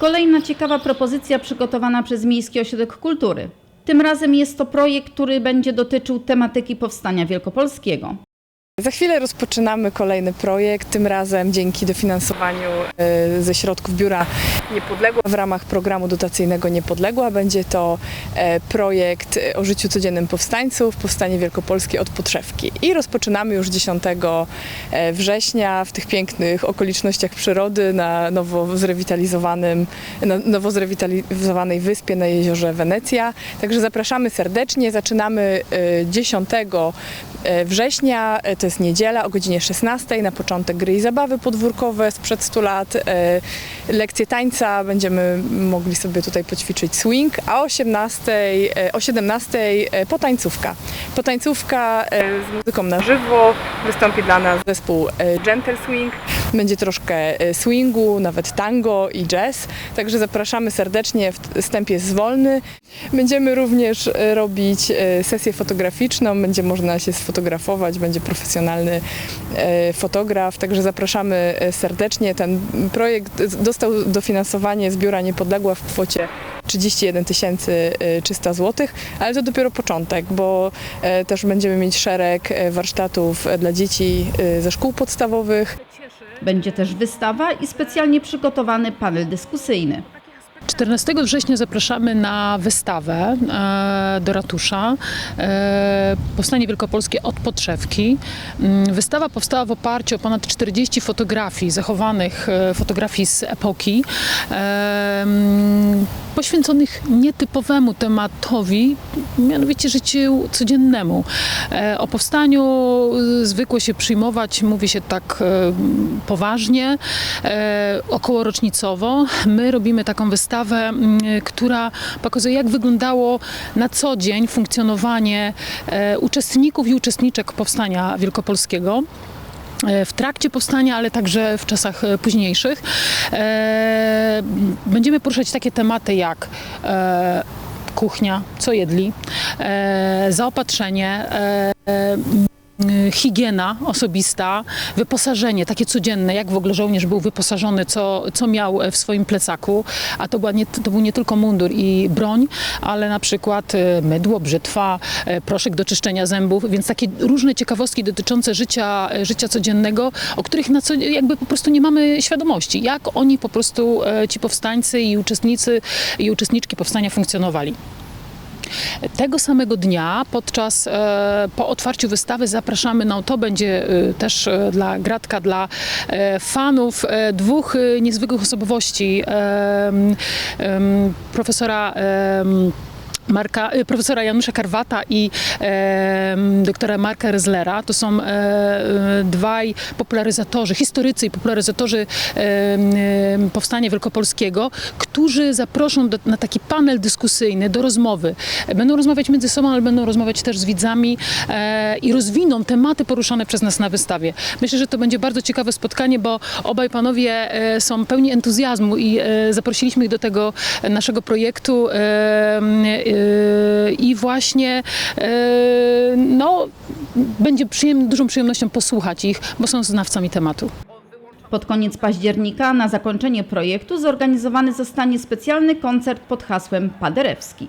Kolejna ciekawa propozycja przygotowana przez Miejski Ośrodek Kultury. Tym razem jest to projekt, który będzie dotyczył tematyki powstania wielkopolskiego. Za chwilę rozpoczynamy kolejny projekt, tym razem dzięki dofinansowaniu e, ze środków Biura Niepodległa w ramach programu dotacyjnego Niepodległa. Będzie to e, projekt e, o życiu codziennym powstańców, Powstanie Wielkopolskie od Podszewki. I rozpoczynamy już 10 e, września w tych pięknych okolicznościach przyrody na nowo zrewitalizowanym, na nowo zrewitalizowanej wyspie na jeziorze Wenecja. Także zapraszamy serdecznie. Zaczynamy e, 10 e, września, to jest niedziela o godzinie 16, na początek gry i zabawy podwórkowe sprzed 100 lat, e, lekcje tańca, będziemy mogli sobie tutaj poćwiczyć swing, a o 18, e, o 17 e, potańcówka. Potańcówka z muzyką na żywo, wystąpi dla nas zespół Gentle Swing, będzie troszkę e, swingu, nawet tango i jazz, także zapraszamy serdecznie, wstęp jest wolny. Będziemy również e, robić e, sesję fotograficzną, będzie można się sfotografować, będzie profesjonalny fotograf, także zapraszamy serdecznie. Ten projekt dostał dofinansowanie z Biura Niepodległa w kwocie 31 300 zł, ale to dopiero początek, bo e, też będziemy mieć szereg e, warsztatów e, dla dzieci ze szkół podstawowych. Będzie też wystawa i specjalnie przygotowany panel dyskusyjny. 14 września zapraszamy na wystawę e, do ratusza e, Powstanie Wielkopolskie od Podszewki. Mm, Wystawa powstała w oparciu o ponad 40 fotografii, zachowanych e, fotografii z epoki, e, mm, poświęconych nietypowemu tematowi, mianowicie życiu codziennemu. E, O powstaniu y, zwykło się przyjmować, mówi się tak e, poważnie, e, okołorocznicowo. My robimy taką wystawę, mm, która pokazuje, jak wyglądało na co dzień funkcjonowanie e, uczestników i uczestniczek powstania wielkopolskiego e, w trakcie powstania, ale także w czasach e, późniejszych. E, Będziemy poruszać takie tematy jak e, kuchnia, co jedli, e, zaopatrzenie, e, higiena osobista, wyposażenie takie codzienne, jak w ogóle żołnierz był wyposażony, co, co miał w swoim plecaku, a to, była nie, to był nie tylko mundur i broń, ale na przykład e, mydło, brzytwa, e, proszek do czyszczenia zębów, więc takie różne ciekawostki dotyczące życia, e, życia codziennego, o których na co, jakby po prostu nie mamy świadomości, jak oni po prostu, e, ci powstańcy i uczestnicy i uczestniczki powstania funkcjonowali. Tego samego dnia, podczas, e, po otwarciu wystawy zapraszamy, no to będzie e, też e, dla gratka, dla fanów dwóch niezwykłych osobowości, profesora Marka, profesora Janusza Karwata i e, doktora Marka Rezlera. To są e, dwaj popularyzatorzy, historycy i popularyzatorzy e, powstania wielkopolskiego, którzy zaproszą do, na taki panel dyskusyjny do rozmowy. Będą rozmawiać między sobą, ale będą rozmawiać też z widzami e, i rozwiną tematy poruszane przez nas na wystawie. Myślę, że to będzie bardzo ciekawe spotkanie, bo obaj panowie e, są pełni entuzjazmu i e, zaprosiliśmy ich do tego naszego projektu e, e, i właśnie e, no, będzie przyjem, dużą przyjemnością posłuchać ich, bo są znawcami tematu. Pod koniec października na zakończenie projektu zorganizowany zostanie specjalny koncert pod hasłem Paderewski.